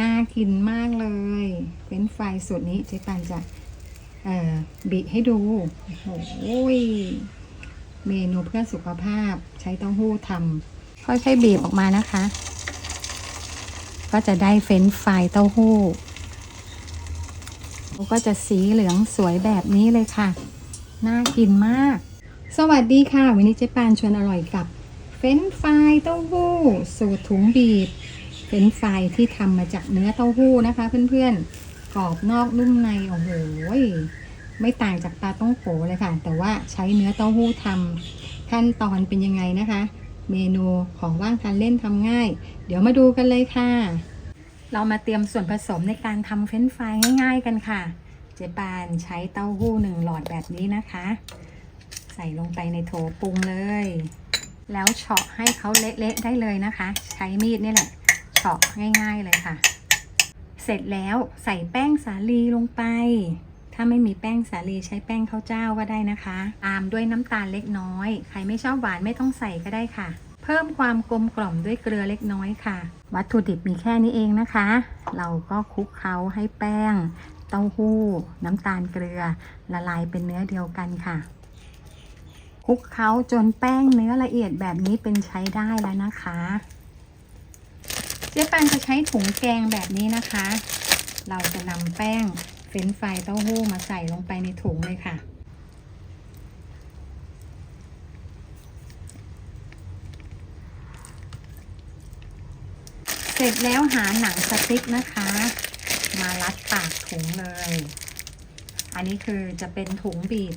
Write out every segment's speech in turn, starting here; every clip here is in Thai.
น่ากินมากเลย เป็นไฟรายสูตรนี้เจ๊ปันจะบิให้ดู โอ้ย เมนูเพื่อสุขภาพใช้เต้าหู้ทำค่อยๆบีบออกมานะคะ ก็จะได้เฟรนช์ฟรายเต้าหู้ก็จะสีเหลืองสวยแบบนี้เลยค่ะ น่ากินมาก สวัสดีค่ะ วันนี้เจ๊ปานชวนอร่อยกับเฟรนช์ฟรายเต้าหู้ สูตรถุงบีบ เฟรนช์ฟายที่ทำมาจากเนื้อเต้าหู้นะคะ เพื่อนๆ กรอบนอกนุ่มในโอ้โหไม่ต่างจากปลาต้องโขเลยค่ะ แต่ว่าใช้เนื้อเต้าหู้ทำขั้นตอนเป็นยังไงนะคะ เมนูของว่างทานเล่นทำง่าย เดี๋ยวมาดูกันเลยค่ะ เรามาเตรียมส่วนผสมในการทำเฟรนฟรายง่าย ๆ กันค่ะ เจ๊ปานใช้เต้าหู้หนึ่งหลอดแบบนี้นะคะ ใส่ลงไปในโถปรุงเลย แล้วเฉาะให้เขาเละๆได้เลยนะคะ ใช้มีดนี่แหละ เฉาะง่ายๆเลยค่ะ เสร็จแล้วใส่แป้งสาลีลงไป ถ้าไม่มีแป้งสาลีใช้แป้งข้าวเจ้าก็ได้นะคะ ตามด้วยน้ำตาลเล็กน้อย ใครไม่ชอบหวานไม่ต้องใส่ก็ได้ค่ะ เพิ่มความกลมกล่อมด้วยเกลือเล็กน้อยค่ะ วัตถุดิบมีแค่นี้เองนะคะ เราก็คลุกเคล้าให้แป้ง เต้าหู้ น้ำตาลเกลือ ละลายเป็นเนื้อเดียวกันค่ะคลุกเคล้าจนแป้งเนื้อละเอียดแบบนี้เป็นใช้ได้แล้วนะคะ เจ๊ปันจะใช้ถุงแกงแบบนี้นะคะ เราจะนำแป้งเฟรนฟรายเต้าหู้มาใส่ลงไปในถุงเลยค่ะเสร็จแล้วหาหนังสติ๊กนะคะ มารัดปากถุงเลย อันนี้คือจะเป็นถุงบีบ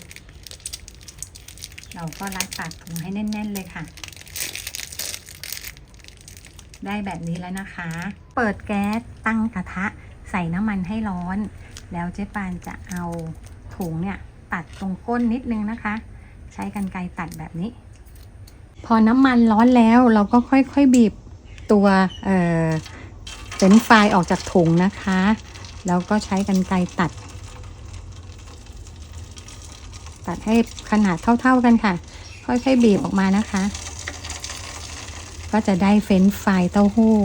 เราก็รัดปากถุงให้แน่น ๆ เลยค่ะ ได้แบบนี้แล้วนะคะ เปิดแก๊สตั้งกระทะ ใส่น้ำมันให้ร้อน แล้วเจ๊ปานจะเอาถุงเนี่ยตัดตรงก้นนิดนึงนะคะ ใช้กันไกรตัดแบบนี้ พอน้ำมันร้อนแล้วเราก็ค่อยๆบีบตัวเอ่อเฟรนช์ฟออกจากถุงนะคะ แล้วก็ใช้กันไกรตัด ตัดให้ขนาดเท่าๆกันค่ะ ค่อยๆบีบออกมานะคะ ก็จะได้เฟรนฟรายเต้าหู้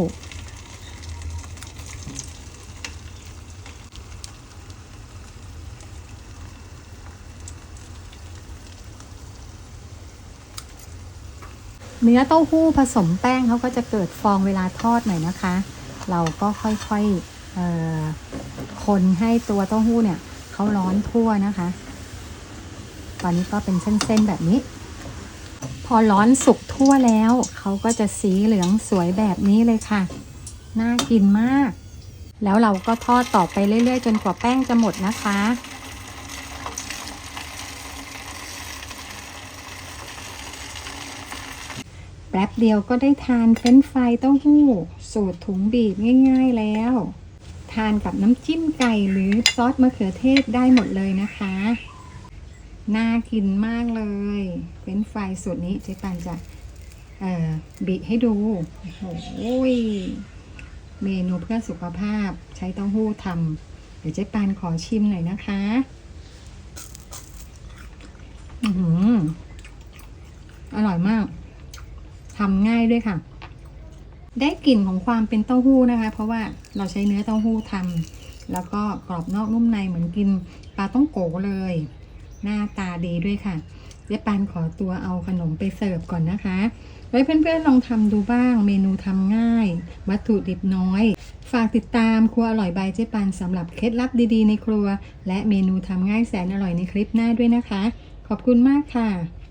เนื้อเต้าหู้ผสมแป้งเขาก็จะเกิดฟองเวลาทอดหน่อยนะคะ เราก็ค่อยๆคนให้ตัวเต้าหู้เนี่ยเขาร้อนทั่วนะคะ ตอนนี้ก็เป็นเส้นๆแบบนี้ อร้อนสุกทั่วแล้ว เขาก็จะสีเหลืองสวยแบบนี้เลยค่ะ น่ากินมาก แล้วเราก็ทอดต่อไปเรื่อยๆ จนกว่าแป้งจะหมดนะคะ แป๊บเดียวก็ได้ทานเฟรนฟรายเต้าหู้ สูตรถุงบีบง่าย ๆแล้ว ทานกับน้ำจิ้มไก่หรือซอสมะเขือเทศได้หมดเลยนะคะ น่ากินมากเลยเฟรนช์ฟรายสูตรนี้เจ๊ปันจะบิให้ดู โอ้โหยเมนูเพื่อสุขภาพใช้เต้าหู้ทำเดี๋ยวเจ๊ปันขอชิมหน่อยนะคะ อือหือ อร่อยมาก ทำง่ายด้วยค่ะ ได้กลิ่นของความเป็นเต้าหู้นะคะ เพราะว่าเราใช้เนื้อเต้าหู้ทำแล้วก็กรอบนอกนุ่มในเหมือนกินปลาต้องโกเลย หน้าตาดีด้วยค่ะเจ๊ปานขอตัวเอาขนมไปเสิร์ฟก่อนนะคะ ไว้เพื่อนๆลองทำดูบ้าง เมนูทำง่าย วัตถุดิบน้อย ฝากติดตามครัวอร่อยใบเจ๊ปานสำหรับเคล็ดลับดีๆในครัว และเมนูทำง่ายแสนอร่อยในคลิปหน้าด้วยนะคะ ขอบคุณมากค่ะ